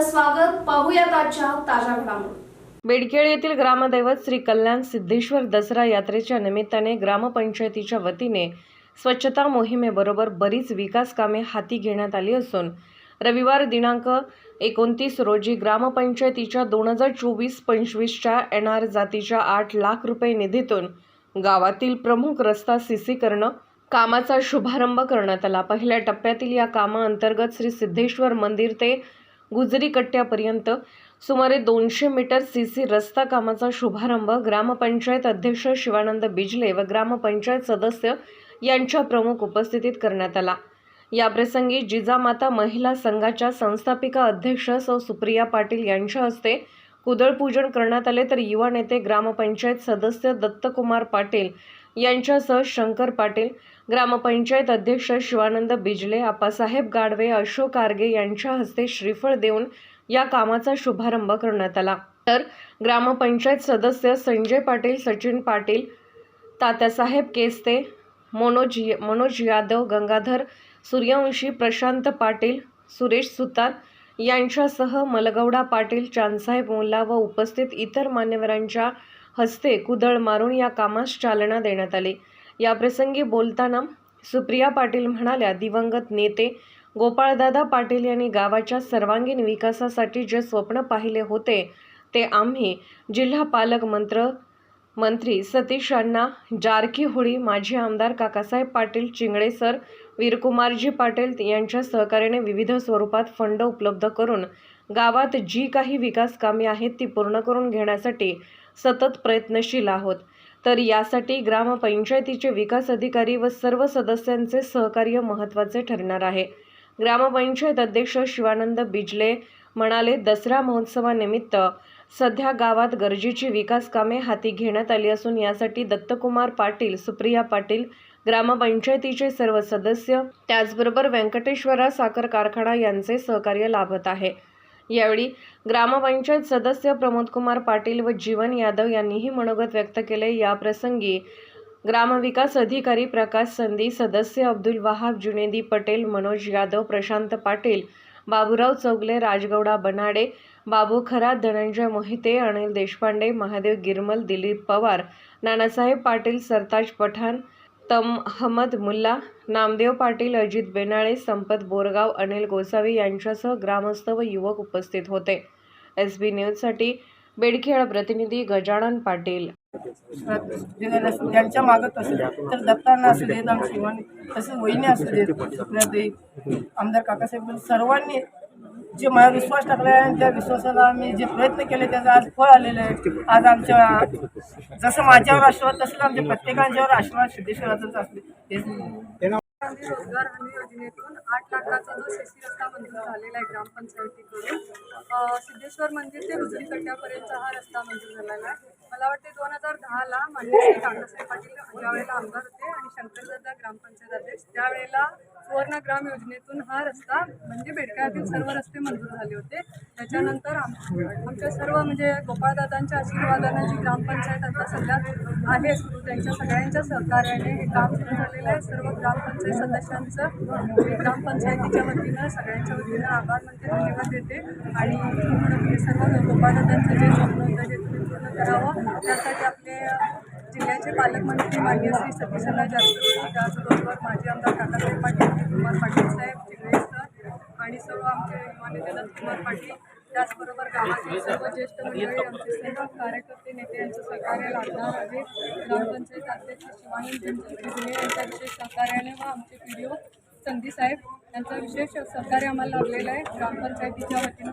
स्वागत पाहूयात आजच्या ताज्या घडामोडी. बेडखेळ येथील ग्रामदैवत श्री कल्याण सिद्धेश्वर दसरा यात्रेच्या निमित्ताने ग्रामपंचायतीच्या वतीने स्वच्छता मोहिमेबरोबर बरीच विकास कामे हाती घेण्यात आली असून रविवार दिनांक एकोणतीस रोजी ग्रामपंचायतीच्या दोन हजार चोवीस पंचवीसच्या एन आर जातीच्या आठ लाख रुपये निधीतून गावातील प्रमुख रस्ता सीसी करणं कामाचा शुभारंभ करण्यात आला. पहिल्या टप्प्यातील या कामाअंतर्गत श्री सिद्धेश्वर मंदिर ते गुजरी कट्ट्यापर्यंत सुमारे दोनशे मीटर सी सी रस्ता कामाचा शुभारंभ ग्रामपंचायत अध्यक्ष शिवानंद बिजले व ग्रामपंचायत सदस्य यांच्या प्रमुख उपस्थितीत करण्यात आला. याप्रसंगी जिजामाता महिला संघाच्या संस्थापिका अध्यक्ष सौ सुप्रिया पाटील यांच्या हस्ते कुदळपूजन करण्यात आले तर युवा नेते ग्रामपंचायत सदस्य दत्तकुमार पाटील यांच्यासह शंकर पाटील ग्रामपंचायत अध्यक्ष शिवानंद बिजले आप्पासाहेब गाडवे अशोक आर्गे यांच्या हस्ते श्रीफळ देऊन या कामाचा शुभारंभ करण्यात आला. तर ग्रामपंचायत सदस्य संजय पाटील सचिन पाटील तात्यासाहेब केस्ते मनोज मनोज यादव गंगाधर सूर्यवंशी प्रशांत पाटील सुरेश सुतार यांच्यासह मलगौडा पाटील चांदसाहेब मोल्ला व उपस्थित इतर मान्यवरांच्या हस्ते कुदळ मारून या कामास चालना देण्यात आली. याप्रसंगी बोलताना सुप्रिया पाटील म्हणाल्या दिवंगत नेते गोपाळदादा पाटील यांनी गावाच्या सर्वांगीण विकासासाठी जे स्वप्न पाहिले होते ते आम्ही जिल्हा पालकमंत्र मंत्री सतीश अण्णा जारकीहोळी माजी आमदार काकासाहेब पाटील चिंगळे सर वीरकुमारजी पाटील यांच्या सहकार्याने विविध स्वरूपात फंड उपलब्ध करून गावात जी काही विकास कामे आहेत ती पूर्ण करून घेण्यासाठी सतत प्रयत्नशील आहोत. तर यासाठी ग्रामपंचायतीचे विकास अधिकारी व सर्व सदस्यांचे सहकार्य महत्त्वाचे ठरणार आहे. ग्रामपंचायत अध्यक्ष शिवानंद बिजले म्हणाले दसरा महोत्सवानिमित्त सध्या गावात गरजेची विकास कामे हाती घेण्यात आली असून यासाठी दत्तकुमार पाटील सुप्रिया पाटील ग्रामपंचायतीचे सर्व सदस्य त्याचबरोबर व्यंकटेश्वरा साखर कारखाना यांचे सहकार्य लाभत आहे. यावेळी ग्रामपंचायत सदस्य प्रमोदकुमार पाटील व जीवन यादव यांनीही मनोगत व्यक्त केले. या प्रसंगी ग्रामविकास अधिकारी प्रकाश संधी सदस्य अब्दुल वहाब जुनेदी पटेल मनोज यादव प्रशांत पाटील बाबूराव चौगले राजगौडा बनाडे बाबू खरा धनंजय मोहिते अनिल देशपांडे महादेव गिरमल दिलीप पवार नानासाहेब पाटील सरताज पठाण तम अहमद मुल्ला नामदेव पाटील अजित बेनाळे संपत बोरगाव अनिल गोसावी यांच्यासह ग्रामस्थ व युवक उपस्थित होते. एस बी न्यूजसाठी बेडखेळ प्रतिनिधी गजानन पाटील. त्यांच्या मागत असेल तर दत्तांना असू देत आमची शिवानी तसेच वहिनी असू देत आमदार काकासाहेब सर्वांनी जे मला विश्वास टाकला आहे आणि त्या विश्वासाला आम्ही जे प्रयत्न केले त्याचं आज फळ आलेलं आहे. आज आमच्या जसं माझ्यावर आशीर्वाद तसं आमच्या प्रत्येकांच्यावर आशीर्वाद सिद्धेश्वराचाच असले हेच रोजगार हमी योजनेतून आठ लाखाचा जो शेती रस्ता मंजूर झालेला आहे ग्रामपंचायतीकडून सिद्धेश्वर मंदिर ते हुजरी कट्ट्यापर्यंत हा रस्ता मंजूर झालेला आहे. मला वाटते दोन हजार दहाला मान्य श्री काकासाहेब पाटील ज्यावेळेला आमदार होते आणि शंकरदादा ग्रामपंचायत अध्यक्ष त्यावेळेला सुवर्ण ग्राम योजनेतून हा रस्ता म्हणजे बेडकाळातील सर्व रस्ते मंजूर झाले होते. त्याच्यानंतर आम आमच्या सर्व म्हणजे गोपाळदादांच्या आशीर्वादानं जी ग्रामपंचायत आता सध्या आहे त्यांच्या सगळ्यांच्या सहकार्याने हे काम सुरू झालेलं आहे. सर्व ग्रामपंचायत सदस्यांचं म्हणजे ग्रामपंचायतीच्या वतीनं सगळ्यांच्या वतीनं आभार मानते धन्यवाद देते. आणि म्हणून हे सर्व गोपाळदादांचं जे स्वप्न होतं ते तुम्ही पूर्ण करावं त्यासाठी आपले जिल्ह्याचे पालकमंत्री मान्य श्री सतीशला जास्त त्याचबरोबर माजी आमदार काकासाहेब पाटील कुमार पाटील साहेब चिगळे सर आणि सर्व आमचे मान्य कुमार पाटील त्याचबरोबर गावातील सर्व ज्येष्ठ मंडळी आमचे सर्व कार्यकर्ते नेते यांचं सहकार्य लाभणार आहे. ग्रामपंचायत अध्यक्ष शिवानंद यांच्या विशेष सहकार्याने व आमचे पी डी ओ संधी साहेब यांचं विशेष सहकार्य आम्हाला लाभलेलं आहे. ग्रामपंचायतीच्या वतीनं